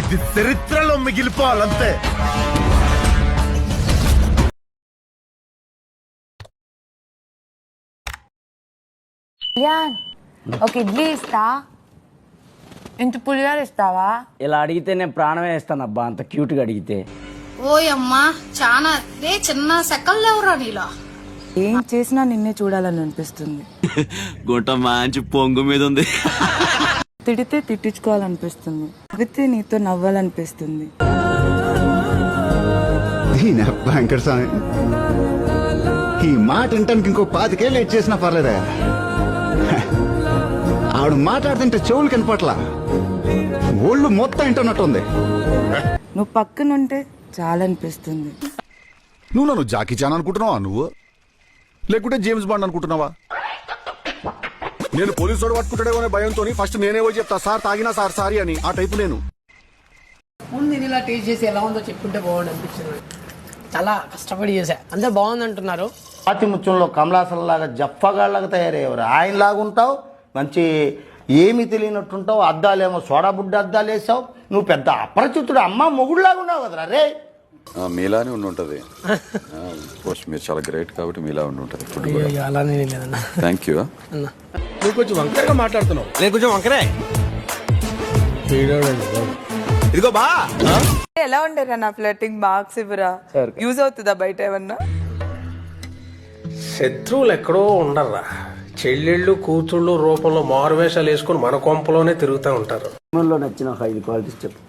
ఇది చరిత్రలో మిగిలిపోవాలంతే. ఒక ఇడ్లీ ఇస్తా. ఇంత పులిహోర ఇస్తావా? ఇలా అడిగితే నేను ప్రాణమే ఇస్తాను అబ్బా అంత క్యూట్గా అడిగితే. ఓయమ్మా చాలా రే చిన్న సెకల్ లేవురా నీలో? ఏం చేసినా నిన్నే చూడాలని అనిపిస్తుంది. గుంట మంచి పొంగు మీద ఉంది. తిడితే తిట్టించుకోవాలనిపిస్తుంది. నవ్వితే నీతో నవ్వాలనిపిస్తుంది. దీని బ్యాంకర్ స్వామి ఈ మాట వింటానికి ఇంకో పాతికేళ్ళు లేట్ చేసినా పర్లేదా? ఆవిడ మాట్లాడుతుంటే చెవులు కనపట్ల. ఒళ్ళు మొత్తం వింటున్నట్టుంది. నువ్వు పక్కనుంటే చాలా అనిపిస్తుంది నువ్వు నన్ను జాకీ చాన్ అనుకుంటున్నావా నువ్వు? లేకుంటే జేమ్స్ బాండ్ అనుకుంటున్నావా? నేను పోలీసు వాడు పట్టుకుంటాడేమో అనే భయంతో ఫస్ట్ నేనే పోయి చెప్తా సార్ తాగినా సార్ సారీ అని. ఆ టైపు నేను. ముందు ఇలా టేస్ట్ చేసి ఎలా ఉందో చెప్పుంటే బాగుండు అనిపించింది. చాలా కష్టపడి చేశా. అందరు బాగుంది అంటున్నారు పాతి ముత్యంలో కమలాసంలాగా జప్పగాళ్ళగా తయారయ్యేవారు. ఆయనలాగా ఉంటావు మంచి ఏమీ తెలియనట్టుంటావు అద్దాలేమో సోడా బుడ్డ అద్దాలు వేసావు. నువ్వు పెద్ద అపరిచితుడు అమ్మ మొగుడులాగా ఉన్నావు కదరా రే. మీలానే ఉండి ఉంటుంది. పోస్ట్ మీరు చాలా గ్రేట్ కాబట్టి మీలా ఉండి ఉంటుంది. అలానే థ్యాంక్ యూ అన్న. నువ్వు కొంచెం వంకరగా మాట్లాడుతున్నావు. నేను కొంచెం వంకరే? ఇదిగో బా. ఎలా ఉండేరా నా ఫ్లటింగ్ మార్క్స్ ఇవ్వరా? యూజ్ అవుతుందా బయట ఏమన్నా? శత్రువులు ఎక్కడో ఉండర్రా. చెల్లెళ్ళు కూతుళ్ళు రూపంలో మారువేషాలు వేసుకుని మన కొంపలోనే తిరుగుతూ ఉంటారు. నచ్చిన ఐదు క్వాలిటీస్ చెప్పు.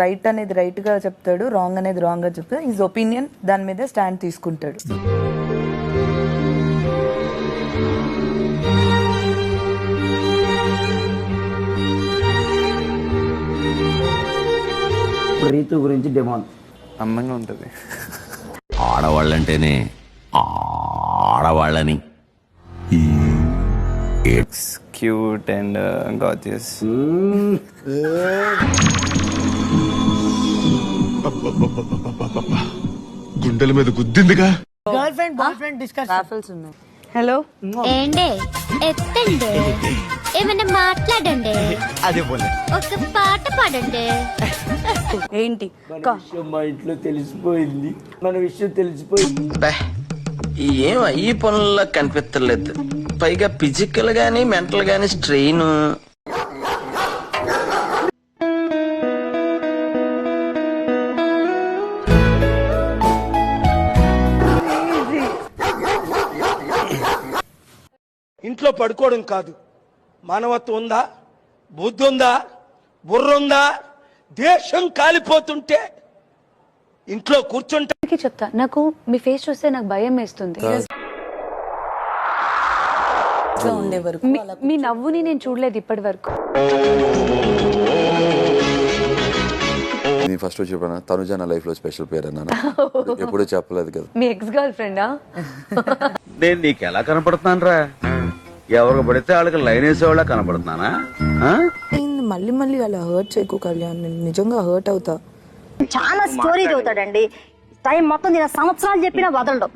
రైట్ అనేది రైట్గా చెప్తాడు రాంగ్ అనేది రాంగ్గా చెప్తాడు. ఈజ్ ఒపీనియన్ దాని మీద స్టాండ్ తీసుకుంటాడు. రీతు గురించి డిమాండ్. అందంగా ఉంటుంది. ఆడవాళ్ళంటేనే ఆడవాళ్ళని ఇట్స్ క్యూట్ అండ్ గాజియస్ గుండెల మీద గుద్దిందిగా? Girl friend boy friend discuss Rafales ఉన్నాయి. హలో ఏండే? ఎత్తండి? ఏమైనా మాట్లాడండి? అదే పోలే ఒక పాట పాడండి. ఏంటి? విషయం మా ఇంట్లో తెలిసిపోయింది. మన విషయం తెలిసిపోయింది. ఏం ఈ పనుల్లో కనిపించలేదు పైగా ఫిజికల్ గానీ మెంటల్ గానీ స్ట్రెయిన్ ఇంట్లో పడుకోవడం కాదు. మానవత్వం ఉందా? బుద్ధి ఉందా? బుర్ర ఉందా? దేశం కాలిపోతుంటే ఇంట్లో కూర్చుంటే చెప్తా నాకు మీ ఫేస్ చూస్తే నాకు భయం వేస్తుంది. మీ నవ్వుని నేను చూడలేదు ఇప్పటి వరకు. నేను ఫస్ట్ చెప్పాను తనుజ నా లైఫ్లో స్పెషల్ పేరు అన్నాను? ఎప్పుడూ చెప్పలేదు కదా. మీ ఎక్స్ గర్ల్ ఫ్రెండా నేను నీకు ఎలా కనపడుతున్నాను రా ఎవరికి పడితే వాళ్ళకి లైన్ వేసేవాళ్ళ కనపడుతున్నానా? ఆ? మళ్ళీ మళ్ళీ అలా హర్ట్ చేయకు కళ్యాణ్. నేను నిజంగా హర్ట్ అవుతా. చాలా స్టోరీ చదువుతాడండి. టైం మొత్తం నేను సంవత్సరాలు చెప్పినా వదలడు.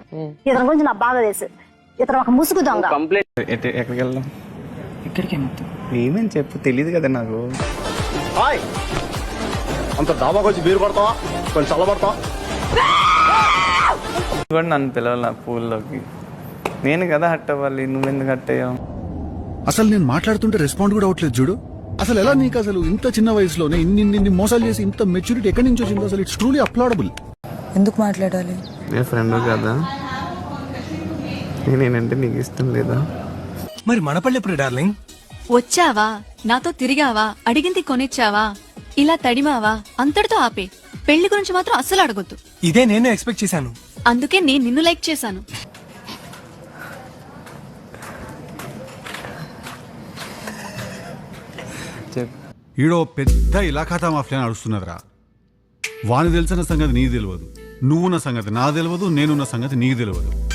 ఇతని గురించి నాకు బాగా తెలుసు. ఇతను ఒక ముసుగు దొంగ. ఎక్కడికి వెళ్దాం ఇక్కడికి మొత్తం. ఏమని చెప్పు తెలియదు కదా నాకు. హాయ్! అంత డాబాకి వచ్చి బీరు కొడతావా? కొంచెం చల్లబడతావా? నన్ను పిలవాలి పూల్లోకి నేను కదా హట్ అవ్వాలి నువ్వెందుకు హట్ అయ్యావు? అసలు నేను మాట్లాడుతుంటే రెస్పాండ్ కూడా అవట్లేదు చూడు. అసలు ఎలా నీకు అసలు ఇంత చిన్న వయసులోనే ఇన్ని ఇన్ని మోసాలు చేసి ఇంత మెచ్యూరిటీ ఎక్కడి నుంచి వచ్చిందో అసలు ఇట్స్ ట్రూలీ అప్లాడబుల్ ఎందుకు మాట్లాడాలి? నేను ఫ్రెండ్ కదా? నేనేనంటే నీకు ఇష్టం లేదా? మరి మన పల్లె ఎప్పుడు డార్లింగ్ వచ్చావా? నాతో తిరిగావా? అడిగింది కొనిచ్చావా? ఇలా తడిమావా? అంతటితో ఆపే. పెళ్ళి గురించి మాత్రం అస్సలు అడగొద్దు. ఇదే నేను ఎక్స్పెక్ట్ చేశాను. అందుకే నేను నిన్ను లైక్ చేశాను. ఈడో పెద్ద ఇలాఖాతా మాఫియా నడుస్తున్నదిరా వాని తెలిసిన సంగతి నీకు తెలియదు. నువ్వున్న సంగతి నా తెలియదు నేనున్న సంగతి నీకు తెలియదు.